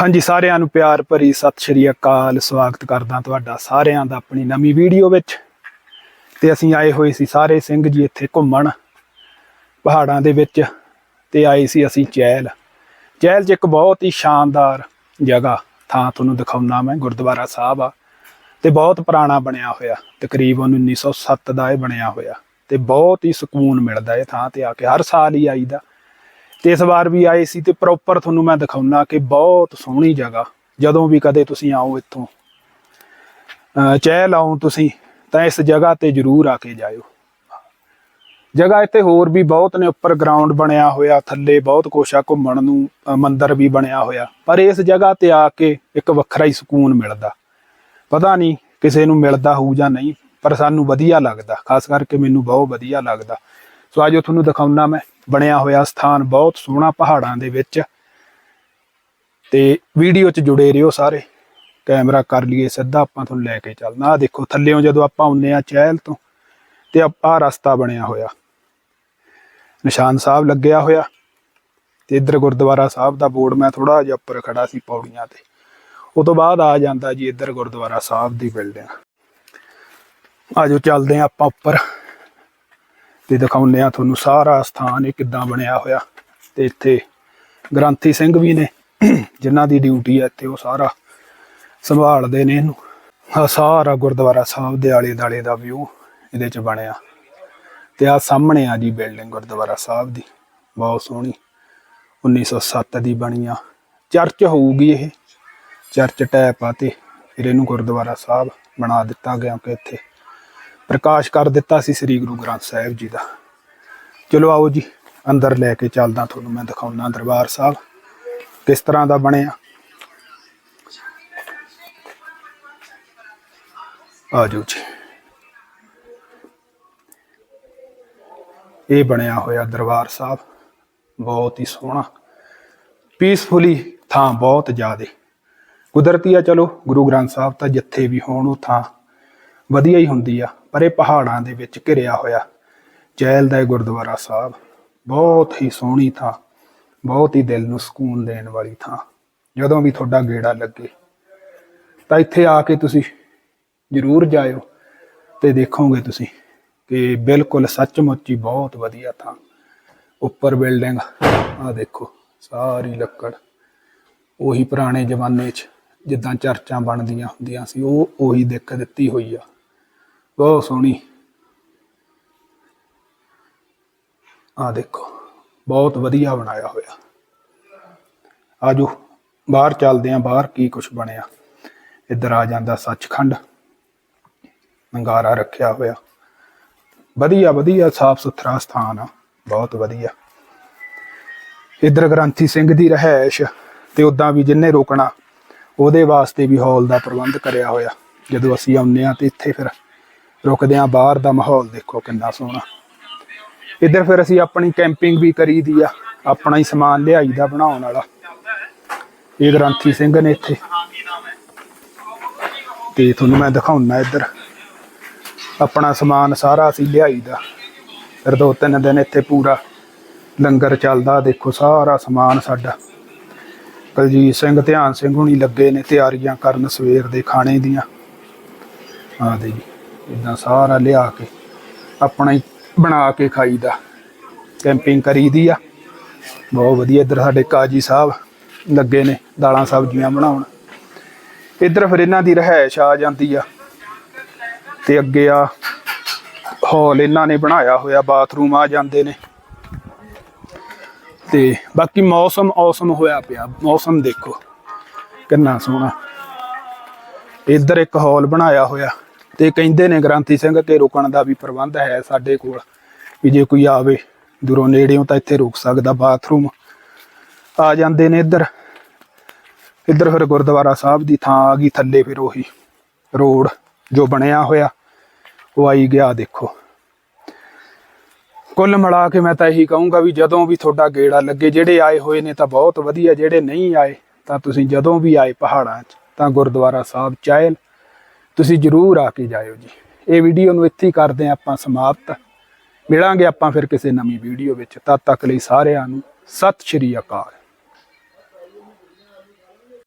ਹਾਂਜੀ, ਸਾਰਿਆਂ ਨੂੰ ਪਿਆਰ ਭਰੀ ਸਤਿ ਸ਼੍ਰੀ ਅਕਾਲ। ਸਵਾਗਤ ਕਰਦਾ ਤੁਹਾਡਾ ਸਾਰਿਆਂ ਦਾ ਆਪਣੀ ਨਵੀਂ ਵੀਡੀਓ ਵਿੱਚ। ਤੇ ਅਸੀਂ ਆਏ ਹੋਏ ਸੀ ਸਾਰੇ ਸਿੰਘ ਜੀ ਇੱਥੇ ਘੁੰਮਣ ਪਹਾੜਾਂ ਦੇ ਵਿੱਚ ਤੇ ਆਏ ਸੀ ਅਸੀਂ ਚਹਿਲ ਚਹਿਲ 'ਚ ਇੱਕ ਬਹੁਤ ਹੀ ਸ਼ਾਨਦਾਰ ਜਗ੍ਹਾ, ਥਾਂ ਤੁਹਾਨੂੰ ਦਿਖਾਉਣਾ ਮੈਂ, ਗੁਰਦੁਆਰਾ ਸਾਹਿਬ ਆ। ਤੇ ਬਹੁਤ ਪੁਰਾਣਾ ਬਣਿਆ ਹੋਇਆ ਤਕਰੀਬਨ 1907 ਦਾ ਇਹ ਬਣਿਆ ਹੋਇਆ। ਤੇ ਬਹੁਤ ਹੀ ਸਕੂਨ ਮਿਲਦਾ ਇਹ ਥਾਂ ਤੇ ਆ ਕੇ, ਹਰ ਸਾਲ ਹੀ ਆਈਦਾ। ਤੇ ਇਸ ਵਾਰ ਵੀ ਆਏ ਸੀ ਤੇ ਪ੍ਰੋਪਰ ਤੁਹਾਨੂੰ ਮੈਂ ਦਿਖਾਉਣਾ ਕਿ ਬਹੁਤ ਸੋਹਣੀ ਜਗ੍ਹਾ। ਜਦੋਂ ਵੀ ਕਦੇ ਤੁਸੀਂ ਆਓ ਇੱਥੋਂ। ਅਹ ਚਹਿਲ ਆਓ ਤੁਸੀਂ ਤਾਂ ਇਸ ਜਗ੍ਹਾ ਤੇ ਜ਼ਰੂਰ ਆ ਕੇ ਜਾਇਓ। ਜਗ੍ਹਾ ਇੱਥੇ ਹੋਰ ਵੀ ਬਹੁਤ ਨੇ ਉੱਪਰ ਗਰਾਊਂਡ ਬਣਿਆ ਹੋਇਆ ਥੱਲੇ ਬਹੁਤ ਕੁਛ ਆ ਘੁੰਮਣ ਨੂੰ ਅ, ਮੰਦਿਰ ਵੀ ਬਣਿਆ ਹੋਇਆ। ਪਰ ਇਸ ਜਗ੍ਹਾ ਤੇ ਆ ਕੇ ਇੱਕ ਵੱਖਰਾ ਹੀ ਸਕੂਨ ਮਿਲਦਾ। ਪਤਾ ਨਹੀਂ ਕਿਸੇ ਨੂੰ ਮਿਲਦਾ ਹੋਊ ਜਾਂ ਨਹੀਂ ਪਰ ਸਾਨੂੰ ਵਧੀਆ ਲੱਗਦਾ ਖਾਸ ਕਰਕੇ ਮੈਨੂੰ ਬਹੁਤ ਵਧੀਆ ਲੱਗਦਾ। ਸੋ ਆਜੋ ਤੁਹਾਨੂੰ ਦਿਖਾਉਣਾ ਮੈਂ। ਬਣਿਆ ਹੋਇਆ ਸਥਾਨ ਬਹੁਤ ਸੋਹਣਾ ਪਹਾੜਾਂ ਦੇ ਵਿੱਚ। ਤੇ ਵੀਡੀਓ 'ਚ ਜੁੜੇ ਰਹੋ ਸਾਰੇ। ਕੈਮਰਾ ਕਰ ਲਈਏ ਸਿੱਧਾ, ਆਪਾਂ ਤੁਹਾਨੂੰ ਲੈ ਕੇ ਚੱਲਣਾ। ਆ ਦੇਖੋ ਥੱਲੇੋਂ ਜਦੋਂ ਆਪਾਂ ਆਉਂਦੇ ਆ ਚਹਿਲ ਤੋਂ, ਤੇ ਆਹ ਰਸਤਾ ਬਣਿਆ ਹੋਇਆ। ਨਿਸ਼ਾਨ ਸਾਹਿਬ ਲੱਗਿਆ ਹੋਇਆ। ਤੇ ਇੱਧਰ ਗੁਰਦੁਆਰਾ ਸਾਹਿਬ ਦਾ ਬੋਰਡ ਮੈਂ ਥੋੜਾ ਜਿਹਾ ਉੱਪਰ ਖੜਾ ਸੀ ਪੌੜੀਆਂ ਤੇ। ਉਹ ਤੋਂ ਬਾਅਦ ਆ ਜਾਂਦਾ ਜੀ ਇੱਧਰ ਗੁਰਦੁਆਰਾ ਸਾਹਿਬ ਦੀ ਬਿਲਡਿੰਗ ਆਜੋ ਚੱਲਦੇ ਆ ਆਪਾਂ ਉੱਪਰ। ਤੇ ਦਿਖਾਉਂਦੇ ਆ ਤੁਹਾਨੂੰ ਸਾਰਾ ਸਥਾਨ ਇਹ ਕਿੱਦਾਂ ਬਣਿਆ ਹੋਇਆ। ਤੇ ਇੱਥੇ ਗ੍ਰੰਥੀ ਸਿੰਘ ਵੀ ਨੇ, ਜਿਨ੍ਹਾਂ ਦੀ ਡਿਊਟੀ ਹੈ ਇੱਥੇ ਉਹ ਸਾਰਾ ਸੰਭਾਲਦੇ ਨੇ ਇਹਨੂੰ। ਆ ਸਾਰਾ ਗੁਰਦੁਆਰਾ ਸਾਹਿਬ ਦੇ ਆਲੇ ਦਾਲੇ ਦਾ ਵਿਊ ਇਹਦੇ ਚ ਬਣਿਆ। ਤੇ ਆ ਸਾਹਮਣੇ ਆ ਜੀ ਬਿਲਡਿੰਗ ਗੁਰਦੁਆਰਾ ਸਾਹਿਬ ਦੀ, ਬਹੁਤ ਸੋਹਣੀ। 1907 ਦੀ ਬਣੀ ਆ। ਚਰਚ ਹੋਊਗੀ ਇਹ। ਚਰਚ ਟੈਪ ਆ ਤੇ ਫਿਰ ਇਹਨੂੰ ਗੁਰਦੁਆਰਾ ਸਾਹਿਬ ਬਣਾ ਦਿੱਤਾ ਗਿਆ ਕਿ ਇੱਥੇ ਪ੍ਰਕਾਸ਼ ਕਰ ਦਿੱਤਾ ਸੀ ਸ੍ਰੀ ਗੁਰੂ ਗ੍ਰੰਥ ਸਾਹਿਬ ਜੀ ਦਾ। ਚਲੋ ਆਓ ਜੀ, ਅੰਦਰ ਲੈ ਕੇ ਚੱਲਦਾ ਤੁਹਾਨੂੰ ਮੈਂ ਦਿਖਾਉਣਾ ਦਰਬਾਰ ਸਾਹਿਬ, ਕਿਸ ਤਰ੍ਹਾਂ ਦਾ ਬਣਿਆ। ਆ ਜਾਓ ਜੀ। ਇਹ ਬਣਿਆ ਹੋਇਆ ਦਰਬਾਰ ਸਾਹਿਬ, ਬਹੁਤ ਹੀ ਸੋਹਣਾ। ਪੀਸਫੁਲੀ ਥਾਂ ਬਹੁਤ ਜ਼ਿਆਦੇ। ਕੁਦਰਤੀ ਆ, ਚਲੋ, ਗੁਰੂ ਗ੍ਰੰਥ ਸਾਹਿਬ ਤਾਂ ਜਿੱਥੇ ਵੀ ਹੋਣ, ਉਹ ਥਾਂ ਵਧੀਆ ਹੀ ਹੁੰਦੀ ਆ। ਪਰ ਇਹ ਪਹਾੜਾਂ ਦੇ ਵਿੱਚ ਘਿਰਿਆ ਹੋਇਆ। ਚਹਿਲ ਦਾ ਗੁਰਦੁਆਰਾ ਸਾਹਿਬ ਬਹੁਤ ਹੀ ਸੋਹਣੀ ਥਾਂ, ਬਹੁਤ ਹੀ ਦਿਲ ਨੂੰ ਸਕੂਨ ਦੇਣ ਵਾਲੀ ਥਾਂ। ਜਦੋਂ ਵੀ ਤੁਹਾਡਾ ਗੇੜਾ ਲੱਗੇ, ਤਾਂ ਇੱਥੇ ਆ ਕੇ ਤੁਸੀਂ ਜ਼ਰੂਰ ਜਾਇਓ ਤੇ ਦੇਖੋਗੇ ਤੁਸੀਂ ਕਿ ਬਿਲਕੁਲ ਸੱਚਮੁੱਚ ਹੀ ਬਹੁਤ ਵਧੀਆ ਥਾਂ। ਉੱਪਰ ਬਿਲਡਿੰਗ ਆ ਦੇਖੋ, ਸਾਰੀ ਲੱਕੜ। ਉਹੀ ਪੁਰਾਣੇ ਜ਼ਮਾਨੇ 'ਚ ਜਿੱਦਾਂ ਚਰਚਾਂ ਬਣਦੀਆਂ ਹੁੰਦੀਆਂ ਸੀ, ਉਹ ਉਹੀ ਦਿੱਖ ਦਿੱਤੀ ਹੋਈ ਆ। ਬਹੁਤ ਸੋਹਣੀ। ਆ ਦੇਖੋ, ਬਹੁਤ ਵਧੀਆ ਬਣਾਇਆ ਹੋਇਆ। ਆ ਆਜੋ, ਬਾਹਰ ਚੱਲਦੇ ਆਂ ਬਾਹਰ ਕੀ ਕੁਝ ਬਣਿਆ। ਇੱਧਰ ਆ ਜਾਂਦਾ ਸੱਚਖੰਡ, ਨੰਗਾਰਾ ਰੱਖਿਆ ਹੋਇਆ। ਵਧੀਆ ਵਧੀਆ ਸਾਫ਼ ਸੁਥਰਾ ਸਥਾਨ ਆ, ਬਹੁਤ ਵਧੀਆ। ਇੱਧਰ ਗ੍ਰੰਥੀ ਸਿੰਘ ਦੀ ਰਹਿائش ਤੇ ਉਦਾਂ ਵੀ ਜਿੰਨੇ ਰੋਕਣਾ, ਉਹਦੇ ਵਾਸਤੇ ਵੀ ਹਾਲ ਦਾ ਪ੍ਰਬੰਧ ਕਰਿਆ ਹੋਇਆ। ਜਦੋਂ ਅਸੀਂ ਆਉਂਦੇ ਆ ਤੇ ਇੱਥੇ ਫਿਰ ਰੁਕਦੇ ਆ ਬਾਹਰ ਦਾ ਮਾਹੌਲ ਦੇਖੋ ਕਿੰਨਾ ਸੋਹਣਾ। ਇੱਧਰ ਫਿਰ ਅਸੀਂ ਆਪਣੀ ਕੈਂਪਿੰਗ ਵੀ ਕਰੀਦੀ ਆ, ਆਪਣਾ ਹੀ ਸਮਾਨ ਲਿਆਈਦਾ ਬਣਾਉਣ ਵਾਲਾ। ਇਹ ਗ੍ਰੰਥੀ ਸਿੰਘ ਨੇ ਇੱਥੇ। ਤੇ ਤੁਹਾਨੂੰ ਮੈਂ ਦਿਖਾਉਣਾ ਇੱਧਰ। ਆਪਣਾ ਸਮਾਨ ਸਾਰਾ ਅਸੀਂ ਲਿਆਈਦਾ ਫਿਰ ਦੋ ਤਿੰਨ ਦਿਨ ਇੱਥੇ ਪੂਰਾ ਲੰਗਰ ਚੱਲਦਾ, ਦੇਖੋ ਸਾਰਾ ਸਮਾਨ ਸਾਡਾ। ਕੁਲਜੀਤ ਸਿੰਘ, ਧਿਆਨ ਸਿੰਘ ਹੁਣੀ ਲੱਗੇ ਨੇ ਤਿਆਰੀਆਂ ਕਰਨ ਸਵੇਰ ਦੇ ਖਾਣੇ ਦੀਆਂ। ਆ ਦੇ ਜੀ ਇਦਾਂ ਸਾਰਾ ਲਿਆ ਕੇ ਆਪਣਾ ਹੀ ਬਣਾ ਕੇ ਖਾਈਦਾ। ਕੈਂਪਿੰਗ ਕਰੀਦੀ ਆ। ਬਹੁਤ ਵਧੀਆ ਇੱਧਰ ਸਾਡੇ ਕਾਜੀ ਸਾਹਿਬ ਲੱਗੇ ਨੇ, ਦਾਲਾਂ ਸਬਜ਼ੀਆਂ ਬਣਾਉਣ। ਇੱਧਰ ਫਿਰ ਇਹਨਾਂ ਦੀ ਰਹਿائش ਆ ਜਾਂਦੀ ਆ। ਤੇ ਅੱਗੇ ਆ ਹਾਲ ਇਹਨਾਂ ਨੇ ਬਣਾਇਆ ਹੋਇਆ, ਬਾਥਰੂਮ ਆ ਜਾਂਦੇ ਨੇ। ਤੇ ਬਾਕੀ ਮੌਸਮ ਔਸਮ ਹੋਇਆ ਪਿਆ। ਮੌਸਮ ਦੇਖੋ, ਕਿੰਨਾ ਸੋਹਣਾ। ਇੱਧਰ ਇੱਕ ਹਾਲ ਬਣਾਇਆ ਹੋਇਆ। ਤੇ ਕਹਿੰਦੇ ਨੇ ਗ੍ਰੰਥੀ ਸਿੰਘ ਕਿ ਰੁਕਣ ਦਾ ਵੀ ਪ੍ਰਬੰਧ ਹੈ ਸਾਡੇ ਕੋਲ, ਵੀ ਜੇ ਕੋਈ ਆਵੇ ਦੂਰੋਂ ਨੇੜਿਓਂ ਤਾਂ ਇੱਥੇ ਰੁਕ ਸਕਦਾ ਬਾਥਰੂਮ। ਆ ਜਾਂਦੇ ਨੇ ਇੱਧਰ ਇੱਧਰ ਫਿਰ ਗੁਰਦੁਆਰਾ ਸਾਹਿਬ ਦੀ ਥਾਂ ਆ ਗਈ ਥੱਲੇ ਫਿਰ ਉਹੀ ਰੋਡ ਜੋ ਬਣਿਆ ਹੋਇਆ, ਉਹ ਆਈ ਗਿਆ ਦੇਖੋ। ਕੁੱਲ ਮਿਲਾ ਕੇ ਮੈਂ ਤਾਂ ਇਹੀ ਕਹੂੰਗਾ ਵੀ ਜਦੋਂ ਵੀ ਤੁਹਾਡਾ ਗੇੜਾ ਲੱਗੇ, ਜਿਹੜੇ ਆਏ ਹੋਏ ਨੇ ਤਾਂ ਬਹੁਤ ਵਧੀਆ, ਜਿਹੜੇ ਨਹੀਂ ਆਏ ਤਾਂ ਤੁਸੀਂ ਜਦੋਂ ਵੀ ਆਏ ਪਹਾੜਾਂ 'ਚ ਤਾਂ ਗੁਰਦੁਆਰਾ ਸਾਹਿਬ ਚਾਹਲ ਤੁਸੀਂ ਜਰੂਰ ਆ ਕੇ ਜਾਇਓ ਜੀ। ਇਹ ਵੀਡੀਓ ਨੂੰ ਇੱਥੇ ਹੀ ਕਰਦੇ ਹਾਂ ਆਪਾਂ ਸਮਾਪਤ। ਮਿਲਾਂਗੇ ਆਪਾਂ ਫਿਰ ਕਿਸੇ ਨਵੀਂ ਵੀਡੀਓ ਵਿੱਚ। ਤਦ ਤੱਕ ਲਈ ਸਾਰਿਆਂ ਨੂੰ ਸਤਿ ਸ਼੍ਰੀ ਅਕਾਲ।